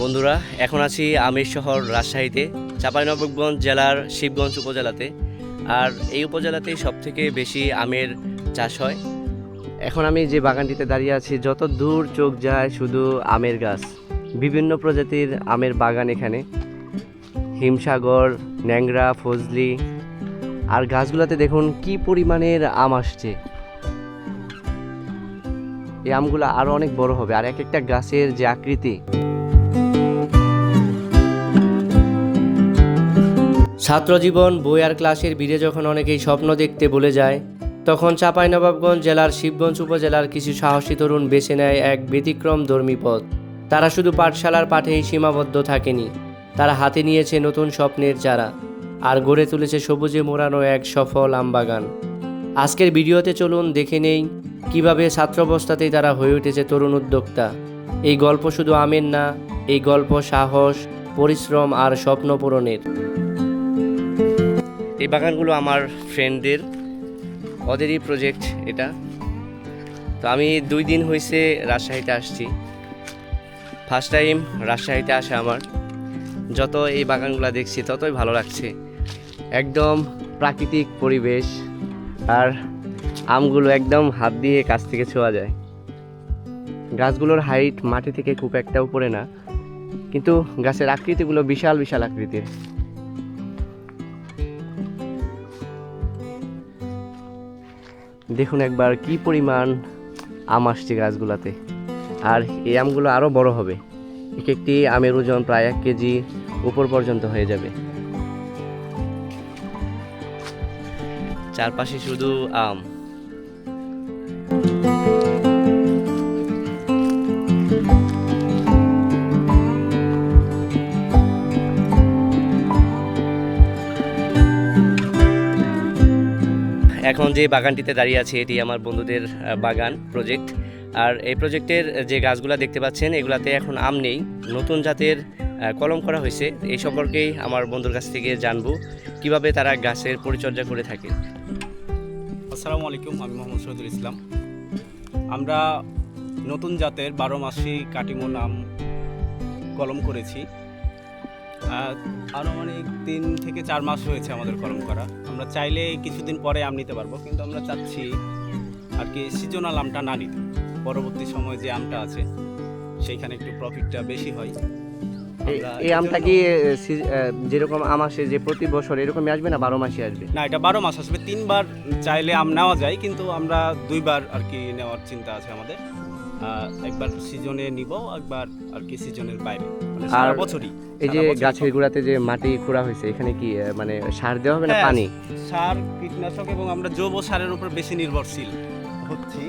বন্ধুরা, এখন আছি আমির শহর রাজশাহীতে, চাঁপাইনবাবগঞ্জ জেলার শিবগঞ্জ উপজেলাতে। আর এই উপজেলাতেই সবথেকে বেশি আমের চাষ হয়। এখন আমি যে বাগানটিতে দাঁড়িয়ে আছি, যত দূর চোখ যায় শুধু আমের গাছ। বিভিন্ন প্রজাতির আমের বাগান এখানে। হিমসাগর, ন্যাংরা, ফজলি। আর গাছগুলোতে দেখুন কি পরিমাণের আম আসছে। এই আমগুলো আরও অনেক বড় হবে। আর এক একটা গাছের যে আকৃতি ছাত্র জীবন বই আর ক্লাসের ভিড়ে যখন অনেকেই স্বপ্ন দেখতে বলে যায়, তখন চাঁপাইনবাবগঞ্জ জেলার শিবগঞ্জ উপজেলার কিছু সাহসী তরুণ বেছে নেয় এক ব্যতিক্রম ধর্মী পথ। তারা শুধু পাঠশালার পাঠেই সীমাবদ্ধ থাকেনি, তারা হাতে নিয়েছে নতুন স্বপ্নের চারা আর গড়ে তুলেছে সবুজে মোড়ানো এক সফল আমবাগান। আজকের ভিডিওতে চলুন দেখে নেই কীভাবে ছাত্রাবস্থাতেই তারা হয়ে উঠেছে তরুণ উদ্যোক্তা। এই গল্প শুধু আমের না, এই গল্প সাহস, পরিশ্রম আর স্বপ্ন পূরণের। এই বাগানগুলো আমার ফ্রেন্ডদের ওদেরই প্রজেক্ট এটা। তো আমি দুই দিন হয়েছে রাজশাহীতে আসছি। ফার্স্ট টাইম রাজশাহীতে আসা আমার। যত এই বাগানগুলো দেখছি, ততই ভালো লাগছে। একদম প্রাকৃতিক পরিবেশ আর আমগুলো একদম হাত দিয়ে কাছ থেকে ছোঁয়া যায়। গাছগুলোর হাইট মাটি থেকে খুব একটা উপরে না। কিন্তু গাছের আকৃতিগুলো বিশাল বিশাল আকৃতির। দেখুন একবার কি পরিমাণ আম আসছে গাছগুলাতে। আর এই আমগুলো আরও বড় হবে। এক একটি আমের ওজন প্রায় এক কেজি উপর পর্যন্ত হয়ে যাবে। চারপাশে শুধু আম। এখন যে বাগানটিতে দাঁড়িয়ে আছে, এটি আমার বন্ধুদের বাগান প্রজেক্ট আর এই প্রজেক্টের যে গাছগুলো দেখতে পাচ্ছেন, এগুলাতে এখন আম নেই। নতুন জাতের কলম করা হয়েছে। এই সম্পর্কেই আমার বন্ধুর কাছ থেকে জানব কীভাবে তারা গাছের পরিচর্যা করে থাকে। আসসালামু আলাইকুম, আমি মোহাম্মদ শহীদুল ইসলাম। আমরা নতুন জাতের বারো মাসি কাটিমো নাম কলম করেছি। আনুমানিক তিন থেকে চার মাস হয়েছে আমাদের কলম করা। আমরা চাইলে কিছুদিন পরে আম নিতে পারব কিন্তু আমরা চাচ্ছি আর কি সিজনাল আমটা না নিতে। পরবর্তী সময় যে আমটা আছে সেইখানে একটু প্রফিটটা বেশি হয়। এই- আমটা কি যেরকম আম আসে যে প্রতি বছর এরকমই আসবে না বারো মাসে আসবে? না এটা বারো মাস আসবে। তিনবার চাইলে আম নেওয়া যায় কিন্তু আমরা দুইবার আর কি নেওয়ার চিন্তা আছে আমাদের। একবার সিজনে নিব একবার আর কি সিজনের বাইরে। মানে আর বছরই এই যে গাছের গোড়াতে যে মাটি খোঁড়া হয়েছে এখানে কি মানে সার দেওয়া হবে না হ্যাঁ, পানি? সার কীটনাশক এবং আমরা জৈব সারের উপর বেশি নির্ভরশীল হচ্ছি।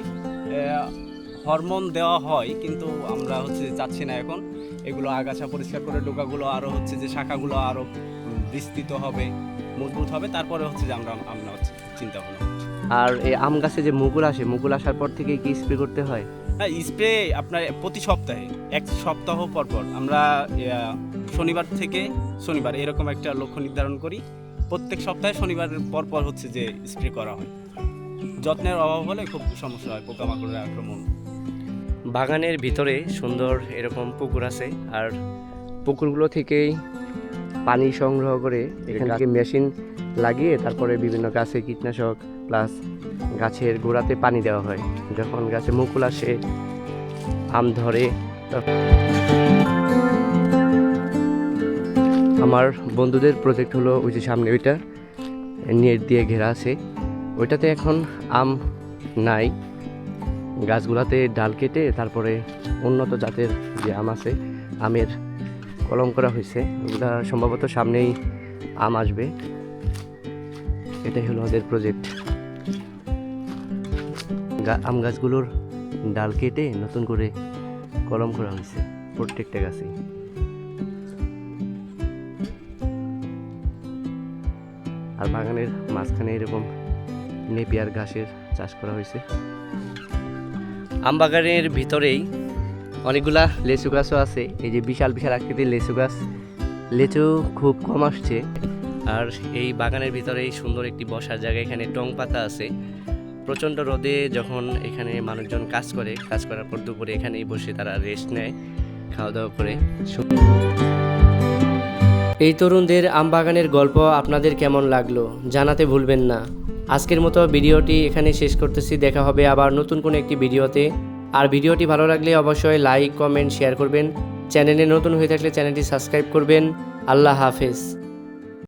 হরমোন দেওয়া হয় কিন্তু আমরা হচ্ছে যে চাচ্ছি না এখন। এগুলো আগাছা পরিষ্কার করে ডোকাগুলো আরও হচ্ছে যে শাখাগুলো আরও বিস্তৃত হবে মজবুত হবে। তারপরে হচ্ছে যে আমরা আমরা হচ্ছে চিন্তা ভাবনা আর এই আম গাছে যে মুকুল আসে মুকুল আসার পর থেকে কি স্প্রে করতে হয়? হ্যাঁ স্প্রে আপনার প্রতি সপ্তাহে এক সপ্তাহ পর পর। আমরা শনিবার থেকে শনিবার এরকম একটা লক্ষ্য নির্ধারণ করি। প্রত্যেক সপ্তাহে শনিবার পর পর হচ্ছে যে স্প্রে করা হয়। যত্নের অভাব হলে খুব সমস্যা হয় পোকামাকড়ের আক্রমণ। বাগানের ভিতরে সুন্দর এরকম পুকুর আছে আর পুকুরগুলো থেকেই পানি সংগ্রহ করে এখান থেকে মেশিন লাগিয়ে তারপরে বিভিন্ন গাছে কীটনাশক প্লাস গাছের গোড়াতে পানি দেওয়া হয়। যখন গাছে মুকুল আসে, আম ধরে আমার বন্ধুদের প্রজেক্ট হলো ওই যে সামনে ওইটা, নেট দিয়ে ঘেরা আছে। ওইটাতে এখন আম নাই। গাছগুলাতে ডাল কেটে তারপরে উন্নত জাতের যে আম আছে, আমের কলম করা হয়েছে। ওগুলা সম্ভবত সামনেই আম আসবে। এটাই হলো ওদের প্রজেক্ট আম গাছগুলোর ডাল কেটে নতুন করে কলম করা হয়েছে, প্রত্যেকটা গাছে আর বাগানের মাঝখানে এরকম নেপিয়ার ঘাসের চাষ করা হয়েছে। আম বাগানের ভিতরেই অনেকগুলা লেচু গাছও আছে, এই যে বিশাল বিশাল আকৃতির লেচু গাছ। লেচু খুব কম আসছে। আর এই বাগানের ভিতরে এই সুন্দর একটি বসার জায়গা। এখানে টং পাতা আছে। প্রচণ্ড রোদে যখন এখানে মানুষজন কাজ করে, কাজ করার পর দুপুরে এখানেই বসে তারা রেস্ট নেয় খাওয়া দাওয়া করে। এই তরুণদের আম বাগানের গল্প আপনাদের কেমন লাগল জানাতে ভুলবেন না। আজকের মতো ভিডিওটি এখানে শেষ করতেছি। দেখা হবে আবার নতুন কোনো একটি ভিডিওতে। আর ভিডিওটি ভালো লাগলে অবশ্যই লাইক কমেন্ট শেয়ার করবেন। চ্যানেলে নতুন হয়ে থাকলে চ্যানেলটি সাবস্ক্রাইব করবেন। আল্লাহ হাফেজ।